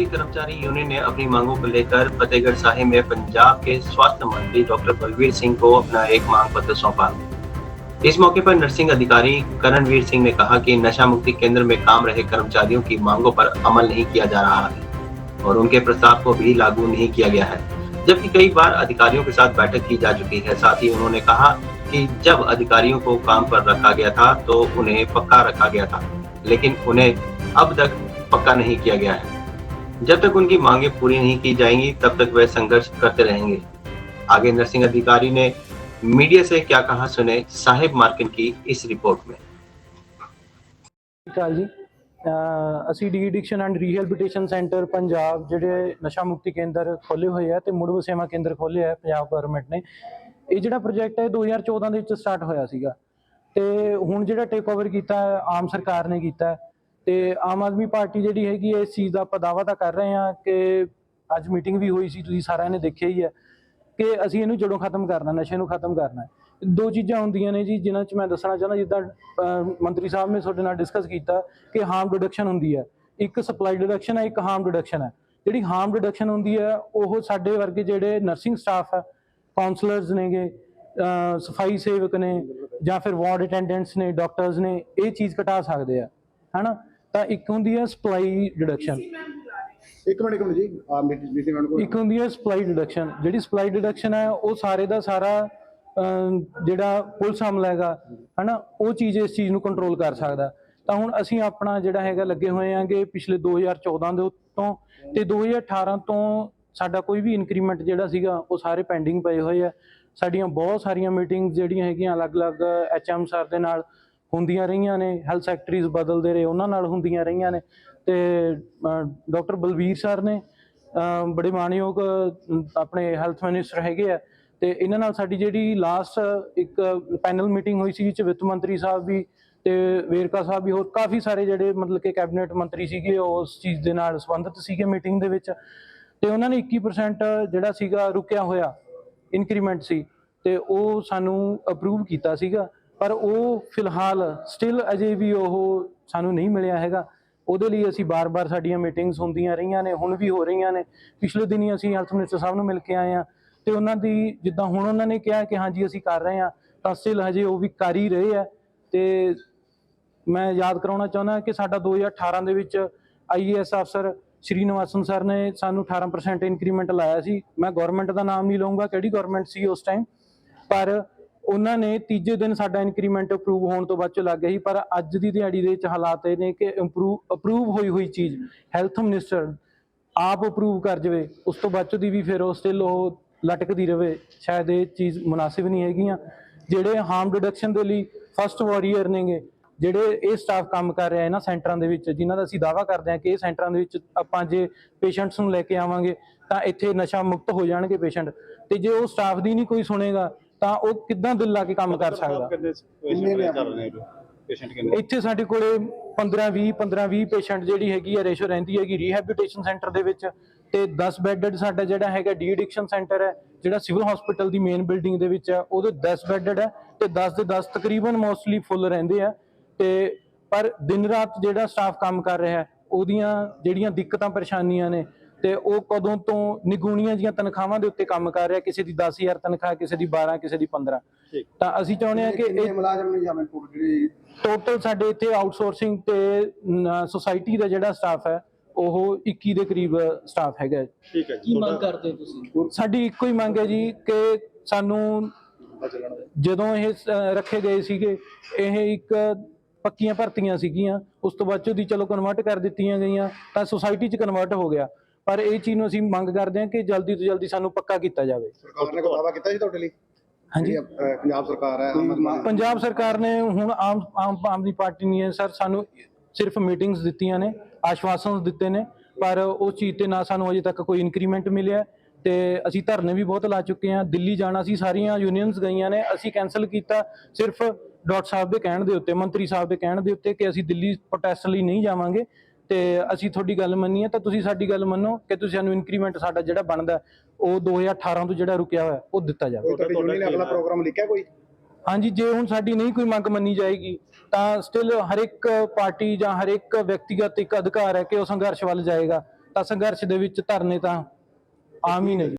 Union ने अपनी मांगों को लेकर फतेहगढ़ साहिब में पंजाब के स्वास्थ्य मंत्री डॉक्टर बलवीर सिंह को अपना एक मांग पत्र सौंपा। इस मौके पर नर्सिंग अधिकारी करणवीर सिंह ने कहा कि नशा मुक्ति केंद्र में काम रहे कर्मचारियों की मांगों पर अमल नहीं किया जा रहा है और उनके प्रस्ताव को भी लागू नहीं किया गया है, जबकि कई बार अधिकारियों के साथ बैठक की जा चुकी है। साथ ही उन्होंने कहा कि जब अधिकारियों को काम पर रखा गया था तो उन्हें पक्का रखा गया था, लेकिन उन्हें अब तक पक्का नहीं किया गया है। जब तक उनकी मांगे पूरी नहीं की जाएंगी तब तक वह संघर्ष करते रहेंगे आगे नर्सिंग अधिकारी ने मीडिया से क्या कहा सुने साहिब मार्किन की इस रिपोर्ट में ਸਤਿ ਸ਼੍ਰੀ ਅਕਾਲ ਜੀ ਅਹ ਅਸੀਂ de addiction and rehabilitation centre Punjab ਜਿਹੜੇ ਨਸ਼ਾ ਮੁਕਤੀ ਕੇਂਦਰ ਖੋਲੇ ਹੋਏ ਆ ਤੇ ਮੁੜ ਵਸੇਵਾ ਕੇਂਦਰ ਖੋਲੇ ਆ ਪੰਜਾਬ ਗਵਰਨਮੈਂਟ ਨੇ ਇਹ ਜਿਹੜਾ ਪ੍ਰੋਜੈਕਟ ਹੈ 2014 ਦੇ ਵਿੱਚ ਸਟਾਰਟ ਹੋਇਆ ਸੀਗਾ ਤੇ ਹੁਣ ਜਿਹੜਾ ਟੇਕ ਓਵਰ ਕੀਤਾ ਹੈ, ਆਮ ਸਰਕਾਰ ਨੇ ਕੀਤਾ ਹੈ ਤੇ ਆਮ ਆਦਮੀ ਪਾਰਟੀ ਜਿਹੜੀ ਹੈਗੀ ਹੈ, ਇਸ ਚੀਜ਼ ਦਾ ਆਪਾਂ ਦਾਅਵਾ ਤਾਂ ਕਰ ਰਹੇ ਹਾਂ ਕਿ ਅੱਜ ਮੀਟਿੰਗ ਵੀ ਹੋਈ ਸੀ, ਤੁਸੀਂ ਸਾਰਿਆਂ ਨੇ ਦੇਖਿਆ ਹੀ ਹੈ ਕਿ ਅਸੀਂ ਇਹਨੂੰ ਜੜੋਂ ਖਤਮ ਕਰਨਾ, ਨਸ਼ੇ ਨੂੰ ਖਤਮ ਕਰਨਾ। ਦੋ ਚੀਜ਼ਾਂ ਹੁੰਦੀਆਂ ਨੇ ਜੀ, ਜਿਨ੍ਹਾਂ 'ਚ ਮੈਂ ਦੱਸਣਾ ਚਾਹੁੰਦਾ, ਜਿੱਦਾਂ ਮੰਤਰੀ ਸਾਹਿਬ ਨੇ ਤੁਹਾਡੇ ਨਾਲ ਡਿਸਕਸ ਕੀਤਾ ਕਿ ਹਾਰਮ ਰਿਡਕਸ਼ਨ ਹੁੰਦੀ ਹੈ। ਇੱਕ ਸਪਲਾਈ ਰਿਡਕਸ਼ਨ ਹੈ, ਇੱਕ ਹਾਰਮ ਰਿਡਕਸ਼ਨ ਹੈ। ਜਿਹੜੀ ਹਾਰਮ ਰਿਡਕਸ਼ਨ ਹੁੰਦੀ ਹੈ, ਉਹ ਸਾਡੇ ਵਰਗੇ ਜਿਹੜੇ ਨਰਸਿੰਗ ਸਟਾਫ ਹੈ ਕਾਉਂਸਲਰਸ ਨੇਗੇ ਸਫ਼ਾਈ ਸੇਵਕ ਨੇ ਜਾਂ ਫਿਰ ਵਾਰਡ ਅਟੈਂਡੈਂਟਸ ਨੇ ਡਾਕਟਰਸ ਨੇ, ਇਹ ਚੀਜ਼ ਘਟਾ ਸਕਦੇ ਆ, ਹਨਾ? ਤਾਂ ਇੱਕ ਹੁੰਦੀ ਹੈ ਸਪਲਾਈ ਰਿਡਕਸ਼ਨ ਇੱਕ ਮਿੰਟ ਇੱਕ ਮਿੰਟ ਜੀ। ਆ ਮੀਟਿੰਗ ਮੈਨ ਕੋਲ ਇੱਕ ਹੁੰਦੀ ਹੈ ਸਪਲਾਈ ਡਿਡਕਸ਼ਨ ਜਿਹੜੀ ਸਪਲਾਈ ਡਿਡਕਸ਼ਨ ਹੈ ਉਹ ਸਾਰੇ ਦਾ ਸਾਰਾ ਜਿਹੜਾ ਪੁਲਿਸ ਹਮਲਾ ਹੈਗਾ ਹਨਾ ਉਹ ਚੀਜ਼ ਇਸ ਚੀਜ਼ ਨੂੰ ਕੰਟਰੋਲ ਕਰ ਸਕਦਾ। ਤਾਂ ਹੁਣ ਅਸੀਂ ਆਪਣਾ ਜਿਹੜਾ ਹੈਗਾ ਲੱਗੇ ਹੋਏ ਆਂਗੇ ਪਿਛਲੇ 2014 ਦੇ ਉੱਤੋਂ ਤੇ 2018 ਤੋਂ ਸਾਡਾ ਕੋਈ ਵੀ ਇਨਕਰੀਮੈਂਟ ਜਿਹੜਾ ਸੀਗਾ ਉਹ ਸਾਰੇ ਪੈਂਡਿੰਗ ਪਏ ਹੋਏ ਆ। ਸਾਡੀਆਂ ਬਹੁਤ ਸਾਰੀਆਂ ਮੀਟਿੰਗਸ ਜਿਹੜੀਆਂ ਹੈਗੀਆਂ ਅਲੱਗ-ਅਲੱਗ ਐਚਐਮ ਸਰ ਦੇ ਨਾਲ ਹੁੰਦੀਆਂ ਰਹੀਆਂ ਨੇ ਹੈਲਥ ਸੈਕਟਰੀਜ਼ ਬਦਲਦੇ ਰਹੇ, ਉਹਨਾਂ ਨਾਲ ਹੁੰਦੀਆਂ ਰਹੀਆਂ ਨੇ ਤੇ ਡਾਕਟਰ ਬਲਬੀਰ ਸਰ ਨੇ ਬੜੇ ਮਾਣਯੋਗ ਆਪਣੇ ਹੈਲਥ ਮਿਨਿਸਟਰ ਹੈਗੇ ਆ ਤੇ ਇਹਨਾਂ ਨਾਲ ਸਾਡੀ ਜਿਹੜੀ ਲਾਸਟ ਇੱਕ ਪੈਨਲ ਮੀਟਿੰਗ ਹੋਈ ਸੀ ਜਿਸ ਵਿੱਤ ਮੰਤਰੀ ਸਾਹਿਬ ਵੀ ਤੇ ਵੇਰਕਾ ਸਾਹਿਬ ਵੀ ਹੋਰ ਕਾਫੀ ਸਾਰੇ ਜਿਹੜੇ ਮਤਲਬ ਕਿ ਕੈਬਨਿਟ ਮੰਤਰੀ ਸੀਗੇ, ਉਹ ਉਸ ਚੀਜ਼ ਦੇ ਨਾਲ ਸੰਬੰਧਿਤ ਸੀਗੇ ਮੀਟਿੰਗ ਦੇ ਵਿੱਚ ਤੇ ਉਹਨਾਂ ਨੇ 21% ਜਿਹੜਾ ਸੀਗਾ ਰੁਕਿਆ ਹੋਇਆ ਇਨਕਰੀਮੈਂਟ ਸੀ ਤੇ ਉਹ ਸਾਨੂੰ ਅਪਰੂਵ ਕੀਤਾ ਸੀਗਾ। ਪਰ ਉਹ ਫਿਲਹਾਲ ਸਟਿਲ ਅਜੇ ਵੀ ਉਹ ਸਾਨੂੰ ਨਹੀਂ ਮਿਲਿਆ ਹੈਗਾ। ਉਹਦੇ ਲਈ ਅਸੀਂ ਬਾਰ-ਬਾਰ ਸਾਡੀਆਂ ਮੀਟਿੰਗਸ ਹੁੰਦੀਆਂ ਰਹੀਆਂ ਨੇ, ਹੁਣ ਵੀ ਹੋ ਰਹੀਆਂ ਨੇ। ਪਿਛਲੇ ਦਿਨੀ ਅਸੀਂ ਹੈਲਥ ਮਿਨਿਸਟਰ ਸਾਹਿਬ ਨੂੰ ਮਿਲ ਕੇ ਆਏ ਆ ਤੇ ਉਹਨਾਂ ਦੀ ਜਿੱਦਾਂ ਹੁਣ ਉਹਨਾਂ ਨੇ ਕਿਹਾ ਕਿ ਹਾਂਜੀ ਅਸੀਂ ਕਰ ਰਹੇ ਆ ਤਾਂ ਸਟਿਲ ਹਜੇ ਉਹ ਵੀ ਕਰ ਹੀ ਰਹੇ ਆ ਤੇ ਮੈਂ ਯਾਦ ਕਰਾਉਣਾ ਚਾਹੁੰਦਾ ਕਿ ਸਾਡਾ 2018 ਦੇ ਵਿੱਚ ਆਈਏਐਸ ਅਫਸਰ ਸ਼੍ਰੀ ਨਿਵਾਸਨ ਸਰ ਨੇ ਸਾਨੂੰ 18% ਇਨਕਰੀਮੈਂਟ ਲਾਇਆ ਸੀ। ਮੈਂ ਗਵਰਨਮੈਂਟ ਦਾ ਨਾਮ ਨਹੀਂ ਲਵਾਂਗਾ ਕਿਹੜੀ ਗਵਰਨਮੈਂਟ ਸੀ ਉਸ ਟਾਈਮ ਪਰ ਉਹਨਾਂ ਨੇ ਤੀਜੇ ਦਿਨ ਸਾਡਾ ਇਨਕਰੀਮੈਂਟ ਅਪਰੂਵ ਹੋਣ ਤੋਂ ਬਾਅਦ ਚ ਲੱਗ ਗਿਆ ਸੀ, ਪਰ ਅੱਜ ਦੀ ਦਿਹਾੜੀ ਦੇ ਵਿੱਚ ਹਾਲਾਤ ਇਹ ਨੇ ਕਿ ਇੰਪਰੂਵ ਅਪਰੂਵ ਹੋਈ ਹੋਈ ਚੀਜ਼ ਹੈਲਥ ਮਿਨਿਸਟਰ ਆਪ ਅਪਰੂਵ ਕਰ ਜਵੇ, ਉਸ ਤੋਂ ਬਾਅਦ ਦੀ ਵੀ ਫਿਰ ਉਹ ਸਟਿਲ ਉਹ ਲਟਕਦੀ ਰਵੇ, ਸ਼ਾਇਦ ਇਹ ਚੀਜ਼ ਮੁਨਾਸਿਬ ਨਹੀਂ ਹੈਗੀਆਂ, ਜਿਹੜੇ ਹਾਰਮ ਰਿਡਕਸ਼ਨ ਦੇ ਲਈ ਫਸਟ ਵਾਰੀਅਰ ਨੇਗੇ, ਜਿਹੜੇ ਇਹ ਸਟਾਫ ਕੰਮ ਕਰ ਰਿਹਾ ਇਹਨਾਂ ਸੈਂਟਰਾਂ ਦੇ ਵਿੱਚ, ਜਿਨ੍ਹਾਂ ਦਾ ਅਸੀਂ ਦਾਵਾ ਕਰਦੇ ਹਾਂ ਕਿ ਇਹ ਸੈਂਟਰਾਂ ਦੇ ਵਿੱਚ ਆਪਾਂ ਜੇ ਪੇਸ਼ੈਂਟਸ ਨੂੰ ਲੈ ਕੇ ਆਵਾਂਗੇ, ਤਾਂ ਇੱਥੇ ਨਸ਼ਾ ਮੁਕਤ ਹੋ ਜਾਣਗੇ ਪੇਸ਼ੈਂਟ ਤੇ ਜੇ ਉਹ ਸਟਾਫ ਦੀ ਨਹੀਂ ਕੋਈ ਸੁਣੇਗਾ ਤਾਂ ਉਹ ਕਿੱਦਾਂ ਦਿਲ ਲਾ ਕੇ ਕੰਮ ਕਰ ਸਕਦਾ? ਕਿੰਨੇ ਨੇ ਆਪਣੇ। ਪੇਸ਼ੈਂਟ ਕਿੰਨੇ ਇੱਥੇ ਸਾਡੇ ਕੋਲੇ 15 20 15 20 ਪੇਸ਼ੈਂਟ ਜਿਹੜੀ ਹੈਗੀ ਹੈ ਰੇਸ਼ੋ ਰਹਿੰਦੀ ਹੈਗੀ ਰੀਹੈਬਿਲਿਟੇਸ਼ਨ ਸੈਂਟਰ ਦੇ ਵਿੱਚ। ਤੇ 10 ਬੈੱਡਡ ਸਾਡਾ ਜਿਹੜਾ ਹੈਗਾ ਡੀ ਐਡਿਕਸ਼ਨ ਸੈਂਟਰ ਹੈ ਜਿਹੜਾ ਸਿਵਲ ਹਸਪੀਟਲ ਦੀ ਮੇਨ ਬਿਲਡਿੰਗ ਦੇ ਵਿੱਚ ਹੈ ਉਹਦੇ 10 ਬੈੱਡਡ ਹੈ ਤੇ 10 ਦੇ 10 ਤਕਰੀਬਨ ਮੋਸਟਲੀ ਫੁੱਲ ਰਹਿੰਦੇ ਆ। ਤੇ ਪਰ ਦਿਨ ਰਾਤ ਜਿਹੜਾ ਸਟਾਫ ਕੰਮ ਕਰ ਰਿਹਾ ਹੈ ਉਹਦੀਆਂ ਜਿਹੜੀਆਂ ਦਿੱਕਤਾਂ ਪਰੇਸ਼ਾਨੀਆਂ ਨੇ ਤੇ ਉਹ ਕਦੋਂ ਤੋਂ ਨਿਗੂਣੀਆਂ ਜੀਆਂ ਤਨਖਾਹਾਂ ਦੇ ਉੱਤੇ ਕੰਮ ਕਰ ਰਿਹਾ ਕਿਸੇ ਦੀ 10000 ਤਨਖਾਹ ਕਿਸੇ ਦੀ 12 ਕਿਸੇ ਦੀ 15 ਠੀਕ। ਤਾਂ ਅਸੀਂ ਚਾਹੁੰਦੇ ਹਾਂ ਕਿ ਇਹ ਮੁਲਾਜ਼ਮ ਨੇ ਜਾਂ ਮੈਂ ਟੋਟਲ ਜਿਹੜੀ ਟੋਟਲ ਸਾਡੇ ਇੱਥੇ ਆਊਟਸੋਰਸਿੰਗ ਤੇ ਸੁਸਾਇਟੀ ਦਾ ਜਿਹੜਾ ਸਟਾਫ ਹੈ ਉਹ 21 ਦੇ ਕਰੀਬ ਸਟਾਫ ਹੈਗਾ। ਠੀਕ ਹੈ ਕੀ ਮੰਗ ਕਰਦੇ ਤੁਸੀਂ ਸਾਡੀ ਇੱਕੋ ਹੀ ਮੰਗ ਹੈ ਜੀ ਕਿ ਸਾਨੂੰ ਜਦੋਂ ਇਹ ਰੱਖੇ ਗਏ ਸੀਗੇ ਇਹ ਇੱਕ ਪੱਕੀਆਂ ਭਰਤੀਆਂ ਸੀਗੀਆਂ ਉਸ ਤੋਂ ਬਾਅਦ 'ਚੋਂ ਦੀ ਚਲੋ ਕਨਵਰਟ ਕਰ ਦਿੱਤੀਆਂ ਗਈਆਂ ਤਾਂ ਸੁਸਾਇਟੀ 'ਚ ਕਨਵਰਟ ਹੋ ਗਿਆ ਪਰ ਇਹ ਚੀਜ਼ ਨੂੰ ਅਸੀਂ ਮੰਗ ਕਰਦੇ ਹਾਂ ਕਿ ਜਲਦੀ ਤੋਂ ਜਲਦੀ ਸਾਨੂੰ ਪੱਕਾ ਕੀਤਾ ਜਾਵੇ। ਸਰਕਾਰ ਨੇ ਕੋਈ ਦਾਅਵਾ ਕੀਤਾ ਜੀ ਤੁਹਾਡੇ ਲਈ? ਹਾਂਜੀ। ਪੰਜਾਬ ਸਰਕਾਰ ਹੈ ਪੰਜਾਬ ਸਰਕਾਰ ਨੇ ਹੁਣ ਆਮ ਆਮ ਆਦਮੀ ਪਾਰਟੀ ਨਹੀਂ ਹੈ ਸਰ ਸਾਨੂੰ ਸਿਰਫ ਮੀਟਿੰਗਸ ਦਿੱਤੀਆਂ ਨੇ ਆਸ਼ਵਾਸਨ ਦਿੱਤੇ ਨੇ ਪਰ ਉਸ ਚੀਜ਼ ਤੇ ਨਾ ਸਾਨੂੰ ਅਜੇ ਤੱਕ ਕੋਈ ਇਨਕਰੀਮੈਂਟ ਮਿਲਿਆ ਤੇ ਅਸੀਂ ਧਰਨੇ ਵੀ ਬਹੁਤ ਲਾ ਚੁੱਕੇ ਹਾਂ ਦਿੱਲੀ ਜਾਣਾ ਸੀ ਸਾਰੀਆਂ ਯੂਨੀਅਨਸ ਗਈਆਂ ਨੇ ਅਸੀਂ ਕੈਨਸਲ ਕੀਤਾ ਸਿਰਫ ਡਾਕਟਰ ਸਾਹਿਬ ਦੇ ਕਹਿਣ ਦੇ ਉੱਤੇ ਮੰਤਰੀ ਸਾਹਿਬ ਦੇ ਕਹਿਣ ਦੇ ਉੱਤੇ ਕਿ ਅਸੀਂ ਦਿੱਲੀ ਪ੍ਰੋਟੈਸਟ ਲਈ ਨਹੀਂ ਜਾਵਾਂਗੇ। ਤੇ ਅਸੀਂ ਤੁਹਾਡੀ ਗੱਲ ਮੰਨੀ ਹੈ ਤਾਂ ਤੁਸੀਂ ਸਾਡੀ ਗੱਲ ਮੰਨੋ ਕਿ ਤੁਸੀਂ ਸਾਨੂੰ ਇਨਕਰੀਮੈਂਟ ਸਾਡਾ ਜਿਹੜਾ ਬਣਦਾ ਉਹ 2018 ਤੋਂ ਜਿਹੜਾ ਰੁਕਿਆ ਹੋਇਆ ਉਹ ਦਿੱਤਾ ਜਾਵੇ। ਤੁਹਾਡੀ ਯੂਨੀਅਨ ਨੇ ਅਗਲਾ ਪ੍ਰੋਗਰਾਮ ਲਿਖਿਆ ਕੋਈ? ਹਾਂਜੀ ਜੇ ਹੁਣ ਸਾਡੀ ਨਹੀਂ ਕੋਈ ਮੰਗ ਮੰਨੀ ਜਾਏਗੀ ਤਾਂ ਸਟਿਲ ਹਰ ਇੱਕ ਪਾਰਟੀ ਜਾਂ ਹਰ ਇੱਕ ਵਿਅਕਤੀਗਤ ਇੱਕ ਅਧਿਕਾਰ ਹੈ ਕਿ ਉਹ ਸੰਘਰਸ਼ ਵੱਲ ਜਾਏਗਾ। ਤਾਂ ਸੰਘਰਸ਼ ਦੇ ਵਿੱਚ ਧਰਨੇ ਤਾਂ ਆਮ ਹੀ ਨੇ ਜੀ।